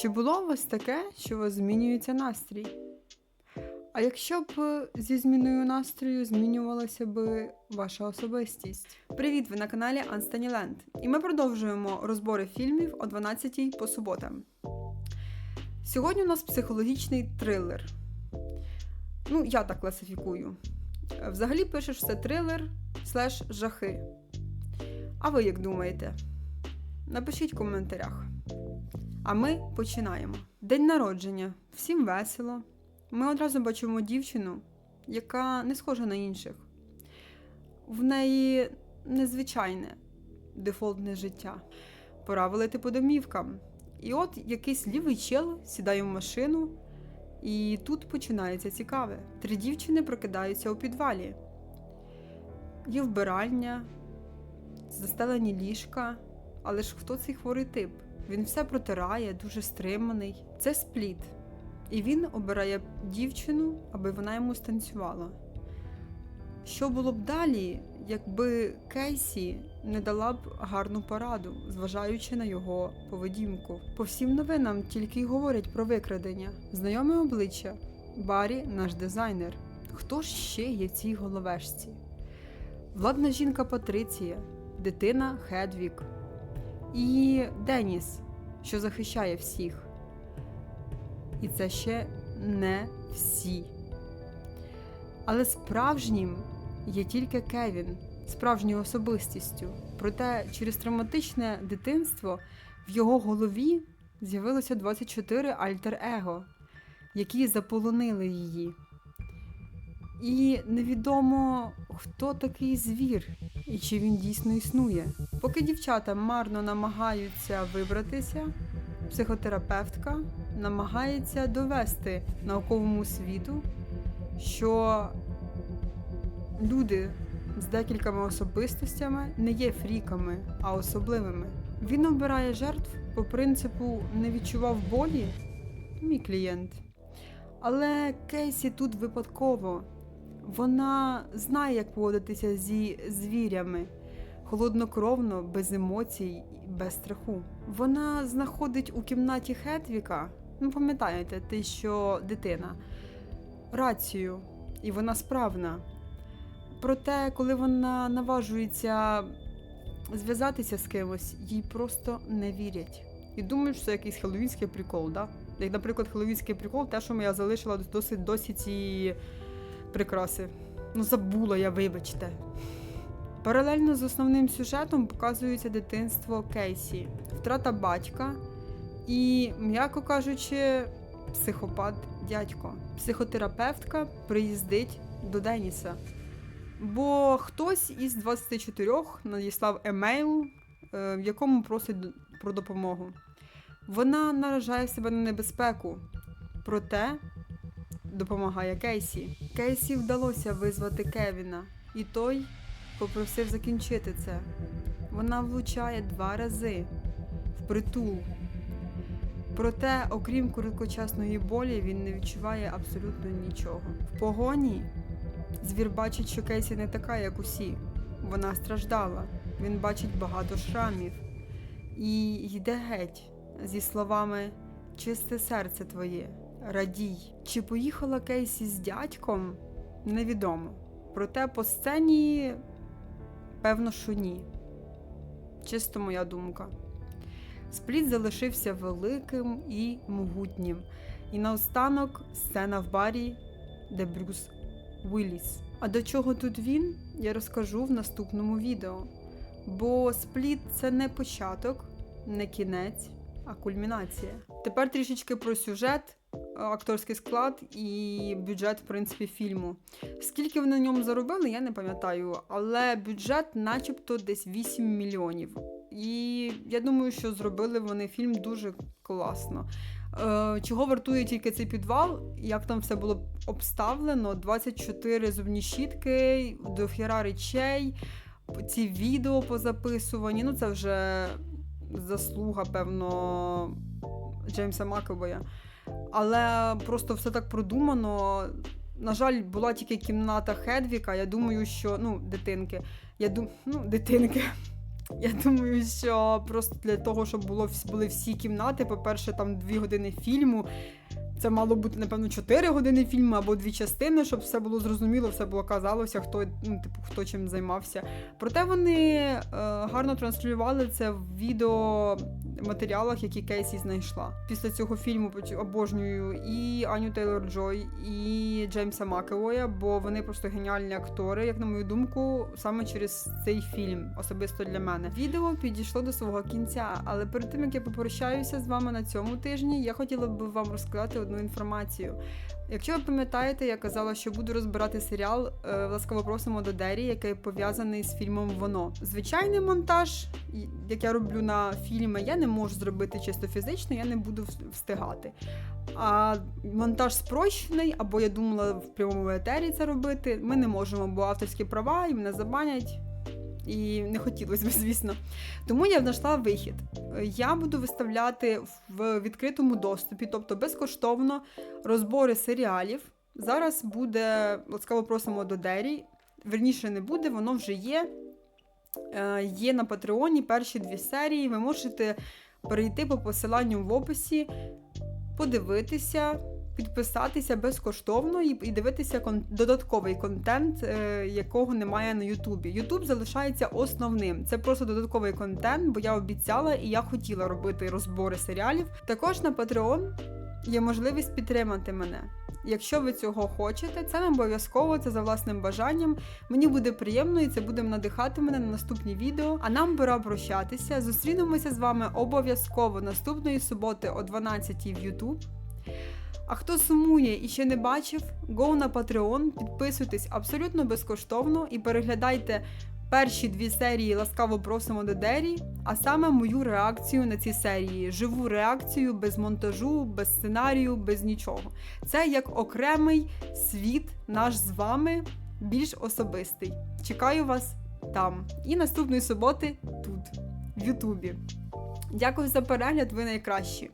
Чи було у вас таке, що у вас змінюється настрій? А якщо б е, зі зміною настрою змінювалася б ваша особистість? Привіт! Ви на каналі Land. І ми продовжуємо розбори фільмів о 12 по суботам. Сьогодні у нас психологічний трилер. Ну, я так класифікую. Взагалі пишеш все трилер слеш жахи. А ви як думаєте? Напишіть в коментарях. А ми починаємо. День народження. Всім весело. Ми одразу бачимо дівчину, яка не схожа на інших. В неї незвичайне дефолтне життя. Пора валити по домівкам. І от якийсь лівий чел сідає в машину, і тут починається цікаве. Три дівчини прокидаються у підвалі. Є вбиральня, застелені ліжка. Але ж хто цей хворий тип? Він все протирає, дуже стриманий. Це спліт. І він обирає дівчину, аби вона йому станцювала. Що було б далі, якби Кейсі не дала б гарну пораду, зважаючи на його поведінку? По всім новинам тільки й говорять про викрадення. Знайоме обличчя Барі, наш дизайнер. Хто ж ще є в цій головешці? Владна жінка Патриція, дитина Хедвік і Деніс, що захищає всіх. І це ще не всі. Але справжнім є тільки Кевін, справжньою особистістю. Проте через травматичне дитинство в його голові з'явилося 24 альтер-его, які заполонили її. І невідомо, хто такий звір і чи він дійсно існує. Поки дівчата марно намагаються вибратися, психотерапевтка намагається довести науковому світу, що люди з декількома особистостями не є фріками, а особливими. Він обирає жертв по принципу не відчував болі, мій клієнт. Але Кейсі тут випадково. Вона знає, як поводитися зі звірями, холоднокровно, без емоцій, без страху. Вона знаходить у кімнаті Хетвіка, ну пам'ятаєте, ти що дитина, рацію, і вона справна. Проте, коли вона наважується зв'язатися з кимось, їй просто не вірять. І думають, що це якийсь хеллоуінський прикол, да? Як, наприклад, хеллоуінський прикол, те, що я залишила досить досі ці прикраси. Ну, забула я, вибачте. Паралельно з основним сюжетом показується дитинство Кейсі, втрата батька і, м'яко кажучи, психопат дядько. Психотерапевтка приїздить до Деніса. Бо хтось із 24 надіслав емейл, е, в якому просить про допомогу. Вона наражає себе на небезпеку, проте допомагає Кейсі. Кейсі вдалося визвати Кевіна, і той попросив закінчити це. Вона влучає два рази впритул. Проте, окрім короткочасної болі, він не відчуває абсолютно нічого. В погоні звір бачить, що Кейсі не така, як усі. Вона страждала. Він бачить багато шрамів і йде геть зі словами Чисте серце твоє, радій. Чи поїхала Кейсі з дядьком? Невідомо. Проте по сцені, певно, що ні. Чисто моя думка. Спліт залишився великим і могутнім. І наостанок сцена в барі, де Брюс Уілліс. А до чого тут він, я розкажу в наступному відео. Бо спліт це не початок, не кінець, а кульмінація. Тепер трішечки про сюжет, акторський склад і бюджет, в принципі, фільму. Скільки вони на ньому заробили, я не пам'ятаю, але бюджет, начебто, десь 8 мільйонів. І я думаю, що зробили вони фільм дуже класно. Е, чого вартує тільки цей підвал, як там все було обставлено? 24 зубні щітки, дофіра речей, ці відео позаписувані. Ну, це вже заслуга, певно, Джеймса Макевоя. Але просто все так продумано. На жаль, була тільки кімната Хедвіка. Я думаю, що ну, дитинки. Я дум... ну, дитинки. Я думаю, що просто для того, щоб було були всі кімнати, по-перше, там дві години фільму. Це мало бути, напевно, 4 години фільму або дві частини, щоб все було зрозуміло, все було казалося, хто, ну, типу, хто чим займався. Проте вони е, гарно транслювали це в відеоматеріалах, які Кейсі знайшла. Після цього фільму обожнюю і Аню Тейлор Джой, і Джеймса Макевоя, бо вони просто геніальні актори, як на мою думку, саме через цей фільм, особисто для мене. Відео підійшло до свого кінця, але перед тим як я попрощаюся з вами на цьому тижні, я хотіла б вам розказати одну інформацію. Якщо ви пам'ятаєте, я казала, що буду розбирати серіал е, Ласкаво просимо до Дері, який пов'язаний з фільмом Воно. Звичайний монтаж, як я роблю на фільми, я не можу зробити чисто фізично, я не буду встигати. А монтаж спрощений, або я думала в прямому етері це робити. Ми не можемо, бо авторські права і мене забанять. І не хотілося б, звісно. Тому я знайшла вихід. Я буду виставляти в відкритому доступі, тобто безкоштовно, розбори серіалів. Зараз буде ласкаво просимо до Дері. Верніше не буде, воно вже є. Е, Є на Патреоні перші дві серії. Ви можете перейти по посиланню в описі, подивитися, підписатися безкоштовно і, і дивитися кон- додатковий контент, е, якого немає на Ютубі. Ютуб залишається основним. Це просто додатковий контент, бо я обіцяла і я хотіла робити розбори серіалів. Також на Patreon є можливість підтримати мене. Якщо ви цього хочете, це не обов'язково, це за власним бажанням. Мені буде приємно і це буде надихати мене на наступні відео. А нам пора прощатися. Зустрінемося з вами обов'язково наступної суботи о 12 в YouTube. А хто сумує і ще не бачив, go на Patreon, підписуйтесь абсолютно безкоштовно і переглядайте перші дві серії Ласкаво просимо до Дері, а саме мою реакцію на ці серії, живу реакцію без монтажу, без сценарію, без нічого. Це як окремий світ наш з вами, більш особистий. Чекаю вас там. І наступної суботи тут, в Ютубі. Дякую за перегляд, ви найкращі.